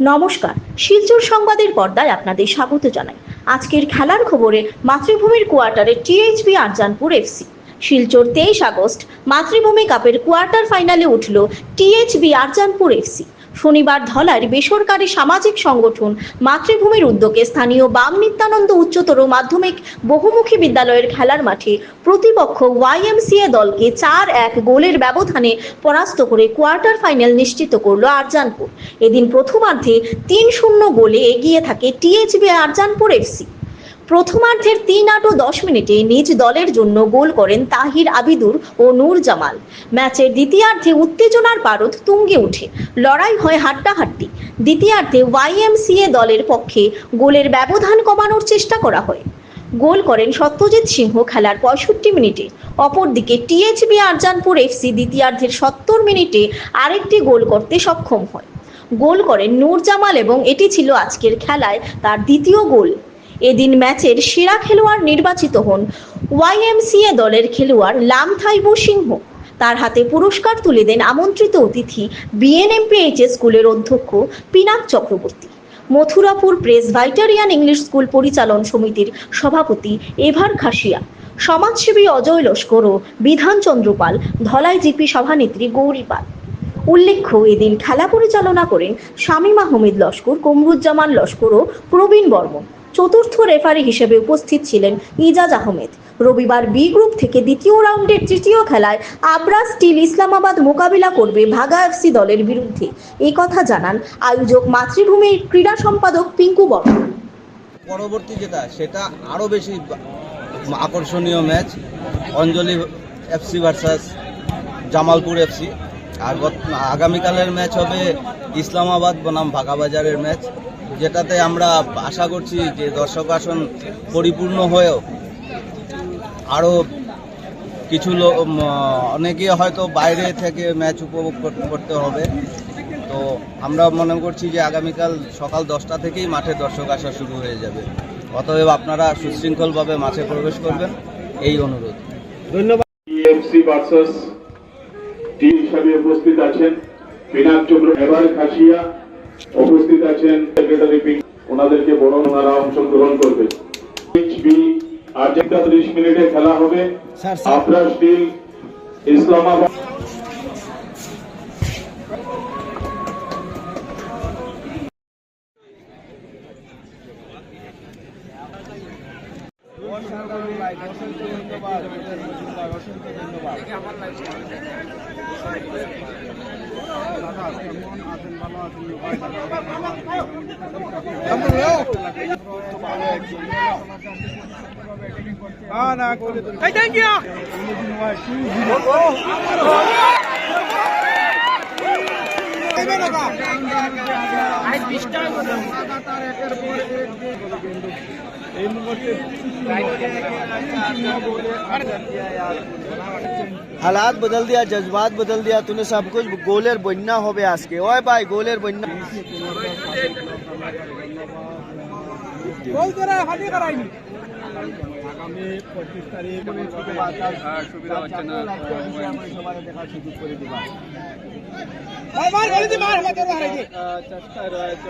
নমস্কার। শিলচর সংবাদের পর্দায় আপনাদের স্বাগত জানাই। আজকের খেলার খবরে মাতৃভূমির কোয়ার্টারে টিএইচবি আরজানপুর এফসি শিলচর তেইশ আগস্ট মাতৃভূমি কাপের কোয়ার্টার ফাইনালে উঠল টিএইচবি আরজানপুর এফসি শনিবার ধলার বেসরকারি সামাজিক সংগঠন মাতৃভূমির উদ্যোগে স্থানীয় বাম নিত্যানন্দ উচ্চতর মাধ্যমিক বহুমুখী বিদ্যালয়ের খেলার মাঠে প্রতিপক্ষ ওয়াইএমসিএ দলকে চার এক গোলের ব্যবধানে পরাস্ত করে কোয়ার্টার ফাইনাল নিশ্চিত করল আরজানপুর। এদিন প্রথমার্ধে তিন শূন্য গোলে এগিয়ে থাকে টিএইচবি আরজানপুর এফসি। প্রথমার্ধের তিন আট ও দশ মিনিটে নিজ দলের জন্য গোল করেন তাহির আবিদুর ও নূর জামাল। ম্যাচের দ্বিতীয়ার্ধে উত্তেজনার পারদ তুঙ্গে ওঠে। লড়াই হয় হাড্ডাহাড্ডি। দ্বিতীয়ার্ধে ওয়াইএমসিএ দলের পক্ষে গোলের ব্যবধান কমানোর চেষ্টা করা হয়। গোল করেন সত্যজিৎ সিংহ খেলার পঁয়ষট্টি মিনিটে। অপরদিকে টিএচবি আরজানপুর এফসি দ্বিতীয়ার্ধের সত্তর মিনিটে আরেকটি গোল করতে সক্ষম হয়। গোল করেন নূর জামাল এবং এটি ছিল আজকের খেলায় তার দ্বিতীয় গোল। এদিন ম্যাচের সেরা খেলোয়াড় নির্বাচিত হন। ওয়াইএমসিএ দলের খেলোয়াড় লামথাইবু সিংহ। তার হাতে পুরস্কার তুলে দেন আমন্ত্রিত অতিথি বিএনএমপিএইচএস স্কুলের অধ্যক্ষ Pinak Chakraborty. Mathurapur Presbyterian English school পরিচালন সমিতির সভাপতি এভার খাসিয়া, সমাজসেবী অজয় লস্কর ও বিধান চন্দ্রপাল ধলাই জিপি সভানেত্রী গৌরী পাল। উল্লেখ্য, এদিন খেলা পরিচালনা করেন শামীম আহমেদ লস্কর, কমরুজ্জামান লস্কর ও প্রবীণ বর্মন চতুর্থ রেফারি হিসেবে উপস্থিত ছিলেন ইজাজ আহমেদ। রবিবার বি গ্রুপ থেকে দ্বিতীয় রাউন্ডের তৃতীয় খেলায় আবরা স্টিল ইসলামাবাদ মোকাবিলা করবে ভাগা এফসি দলের বিরুদ্ধে। এই কথা জানান আয়োজক মাতৃভূমির ক্রীড়া সম্পাদক পিঙ্কু বর্মন। পরবর্তী যেটা, সেটা আরও বেশি আকর্ষণীয় match, Anjali FC versus Jamalpur FC. আর আগামীকালের ম্যাচ হবে ইসলামাবাদ বনাম ভাগাবাজারের ম্যাচ। যেটাতে আমরা আশা করছি যে দর্শক আসন পরিপূর্ণ হয়েও আরও কিছু লোক অনেকে হয়তো বাইরে থেকে ম্যাচ উপভোগ কর- করতে হবে। তো আমরা মনে করছি যে আগামীকাল সকাল দশটা থেকেই মাঠে দর্শক আসা শুরু হয়ে যাবে। অতএব আপনারা সুশৃঙ্খলভাবে মাঠে প্রবেশ করবেন। এই অনুরোধ। ধন্যবাদ। উপস্থিত আছেন। পিনাক চন্দ্র এবার খাসিয়া। উপস্থিত আছেন সেক্রেটারি পিং ওনাদেরকে বড় ওনারা অংশগ্রহণ করবে। এইচবি আর্জেন্টা ত্রিশ মিনিটে খেলা হবে। আফরা স্টিল ইসলামাবাদ। অসংখ্য ধন্যবাদ। অসংখ্য ধন্যবাদ থ্যাংক ইউ আজ বিশটা হালাত বদল দিয়া জজবাত বদল দিয়া তুমি সব কুছ গোলের বন্যা হবে আজকে ওই ভাই গোলের বন্যা আগামী পঁচিশ তারিখ সুবিধা হচ্ছে না দেখার সুযোগ করে দিবা চেষ্টায় রয়েছে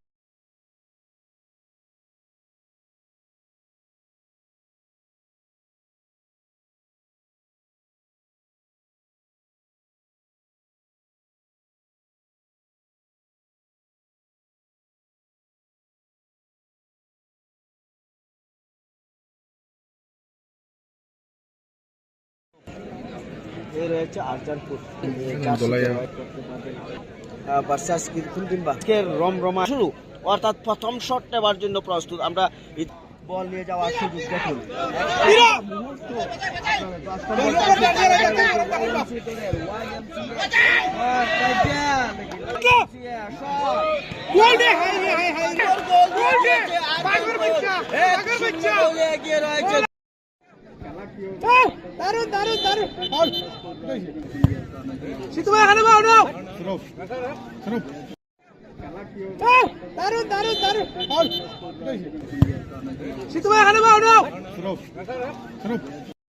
এ রয়েছে আরজানপুর বার্সাস কিংবা কে রম রমা শুরু অর্থাৎ প্রথম শট নেবার জন্য প্রস্তুত আমরা বল নিয়ে যাওয়ার সুযোগ দেখুন এগিয়ে রয়েছে দারুণ দারুণ দারুণ সিতু ভাই হানো বাউ নাও দারুণ দারুণ দারুণ